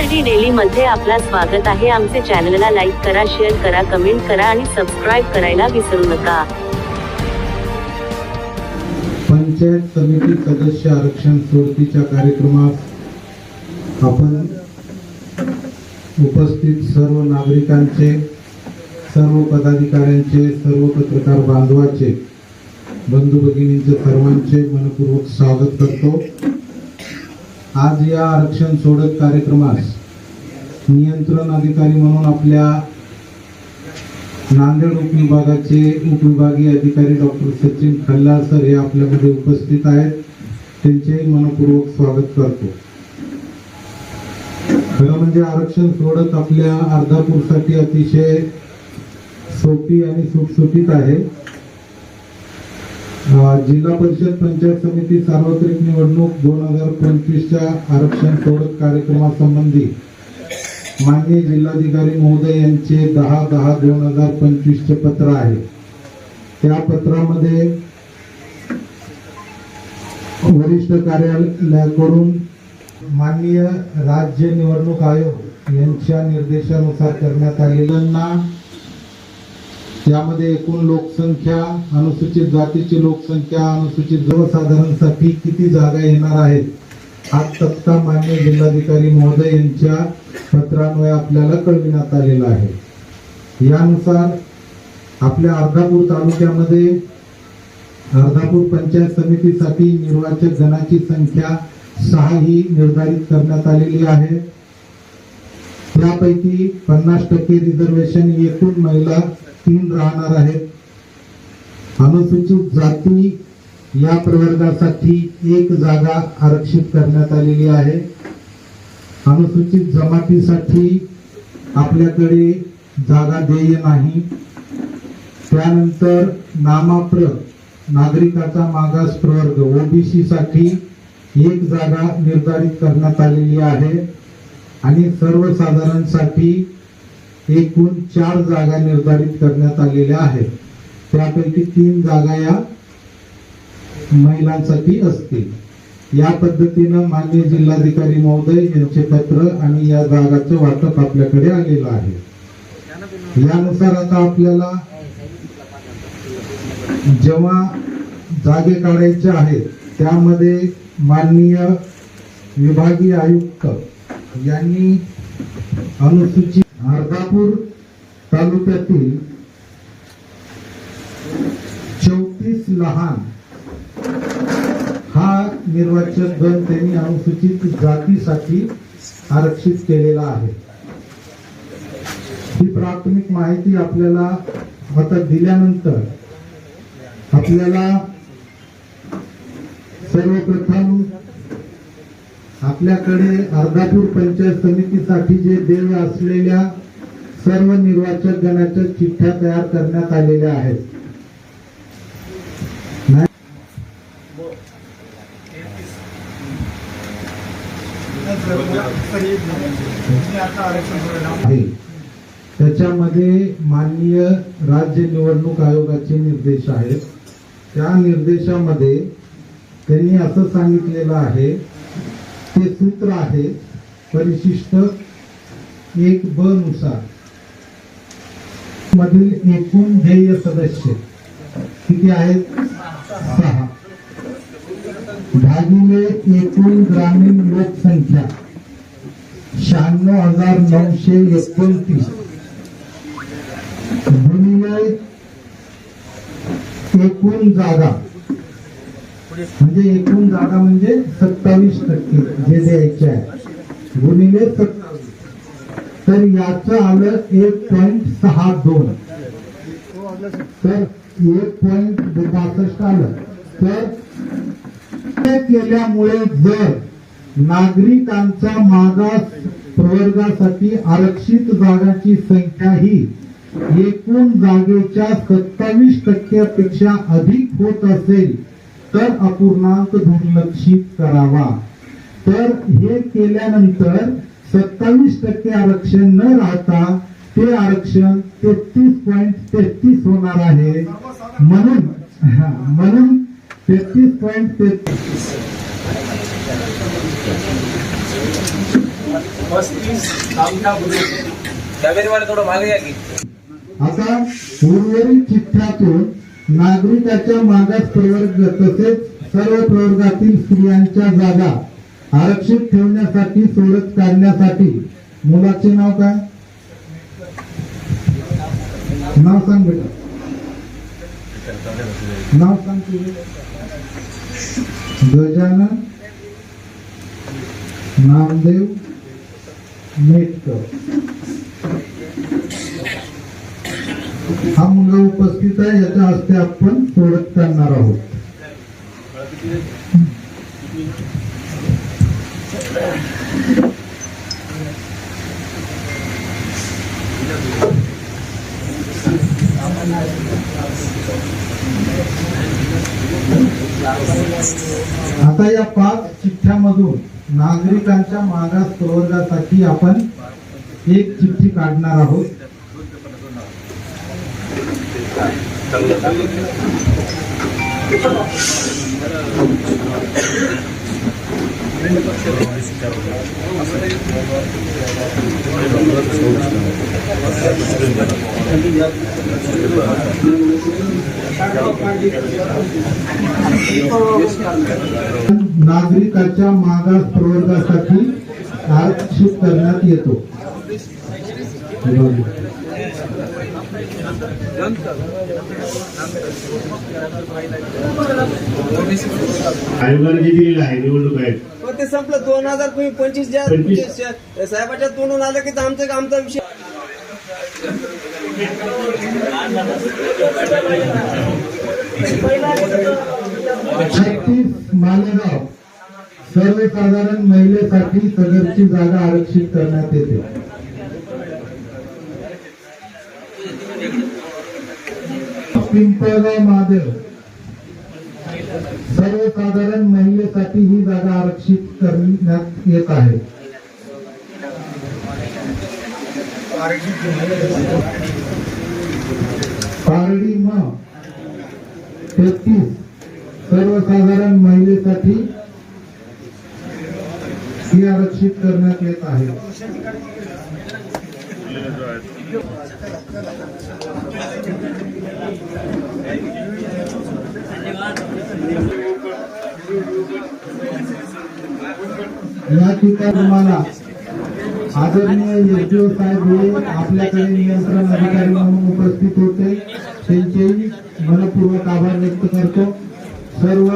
D daily मध्ये आपला स्वागत आहे. आमचे चॅनलला लाईक करा शेअर करा कमेंट करा आणि सबस्क्राईब करायला विसरू नका. पंचायत समिती सदस्य आरक्षण सोडतीच्या कार्यक्रमात आपण उपस्थित सर्व नागरिकांचे सर्व पदाधिकाऱ्यांचे सर्व पत्रकार बांधवाचे बंधू भगिनींचे सर्वांचे मनपूर्वक स्वागत करतो. आज या आरक्षण सोडत कार्यक्रमास नियंत्रण अधिकारी म्हणून आपल्या नांदेड उपविभागाचे उपविभागीय अधिकारी डॉक्टर सचिन खल्ला सर हे आपल्यामध्ये उपस्थित आहेत. त्यांचेही मनपूर्वक स्वागत करतो. खरं म्हणजे आरक्षण सोडत आपल्या अर्धापूरसाठी अतिशय सोपी आणि सुटसुटीत आहे. जिल्हा परिषद पंचायत समिती सार्वत्रिक निवडणूक दोन हजार पंचवीसच्या आरक्षण सोडत कार्यक्रमासंबंधी माननीय जिल्हाधिकारी महोदय यांचे दहा दहा दोन हजार पंचवीसचे पत्र आहे. त्या पत्रामध्ये वरिष्ठ कार्यालयाकडून माननीय राज्य निवडणूक आयोग यांच्या निर्देशानुसार करण्यात आलेल्यांना यामध्ये एकूण लोकसंख्या अनुसूचित जातीची लोकसंख्या अनुसूचित सर्वसाधारणसाठी किती जागा येणार आहेत हा तक्ता मान्य जिल्हाधिकारी महोदय यांच्या पत्रान्वये आपल्याला कळविण्यात आलेला आहे. यानुसार आपल्या अर्धापूर तालुक्यामध्ये अर्धापूर पंचायत समितीसाठी निर्वाचक गणाची संख्या सहा ही निर्धारित करण्यात आलेली आहे. त्यापैकी पन्नास टक्के रिझर्वेशन एकूण महिला तीन राहणार आहेत. अनुसूचित जाती या प्रवर्गासाठी एक जागा आरक्षित करण्यात आलेली आहे. अनुसूचित जमातीसाठी आपल्याकडे जागा देय नाही. त्यानंतर नामाप्र नागरिकाचा मागास प्रवर्ग ओबीसीसाठी एक जागा निर्धारित करण्यात आलेली आहे. आणि सर्वसाधारणसाठी एकूण चार जागा निर्धारित करण्यात आलेल्या आहेत. त्यापैकी तीन जागा या महिलांसाठी असतील. या पद्धतीनं मान्य जिल्हाधिकारी महोदय यांचे पत्र आणि या जागाचं वाटप आपल्याकडे आलेलं आहे. यानुसार आता आपल्याला जेव्हा जागे काढायचे आहेत त्यामध्ये माननीय विभागीय आयुक्त यांनी अनुसूचित अर्धापूर तालुक्यातील चौतीस लहान हा निर्वाचक गण त्यांनी अनुसूचित जातीसाठी आरक्षित केलेला आहे. ही प्राथमिक माहिती आपल्याला आता दिल्यानंतर आपल्याला सर्वप्रथम आपल्याकडे अर्धापूर पंचायत समितीसाठी जे देय असलेल्या सर्व निर्वाचक गणाच्या चिठ्ठ्या तयार करण्यात आलेल्या आहेत. त्याच्यामध्ये माननीय राज्य निवडणूक आयोगाचे निर्देश आहेत. त्या निर्देशामध्ये त्यांनी असं सांगितलेलं आहे ते सूत्र आहे परिशिष्ट एक ब नुसार. मधील एकूण ध्येय सदस्य किती आहेत? सहा. भागिले एकूण ग्रामीण लोकसंख्या शहाण्णव हजार नऊशे एकोणतीस. गुणिले एकूण जागा. म्हणजे एकूण जागा म्हणजे सत्तावीस टक्के जे द्यायचे आहे. गुणिले सत्तावीस. तर याचं आलं एक पॉईंट सहा दोन. तर एक पॉईंट बासष्ट आलं. तर केल्यामुळे जर नागरिकांचा मागास प्रवर्गासाठी आरक्षित जागाची संख्या ही एकूण जागेच्या सत्तावीस टक्क्यापेक्षा अधिक होत असेल तर अपूर्णांक दुर्लक्षित करावा. तर हे केल्यानंतर सत्तावीस टक्के आरक्षण न राहता ते आरक्षण तेहतीस पॉईंट तेहतीस होणार आहे. म्हणून म्हणून तेहतीस पॉईंट तेहतीस. आता उर्वरित चिठ्ठ्यातून नागरिकाच्या मागास प्रवर्ग तसेच सर्व प्रवर्गातील स्त्रियांच्या जागा आरक्षित ठेवण्यासाठी सोडत काढण्यासाठी. मुलाचे नाव काय? नाव सांग बेटा. नाव सांग तुझे. गजानन नामदेव मेटकर. हा मुलगा उपस्थित आहे याच्या हस्ते आपण सोडत करणार आहोत. आता या पाच चिठ्ठ्यामधून नागरिकांच्या मागास प्रवर्गासाठी आपण एक चिठ्ठी काढणार आहोत. नागरिकाच्या मागास प्रवर्गासाठी आरक्षित करण्यात येतो. आयोगाने जे दिलेलं आहे निवडणूक आयोग. ते संपलं. दोन हजार तुम्ही पंचवीस ज्या. जे साहेबाच्या तोंडून आलं की आमचं आमचा विषय. छत्तीस मालेगाव सर्वसाधारण महिलेसाठी सदरची जागा आरक्षित करण्यात येते. पिंपळगाव महादेव सर्वसाधारण महिलेसाठी ही जागा आरक्षित करण्यात येत आहे. पारडी म तेहतीस सर्वसाधारण महिलेसाठी ही आरक्षित करण्यात येत आहे. या ठिकाणी तुम्हाला आदरणीय एस डी ओ साहेब हे आपल्याकडे नियंत्रण अधिकारी म्हणून उपस्थित होते. त्यांचेही मनपूर्वक आभार व्यक्त करतो. सर्व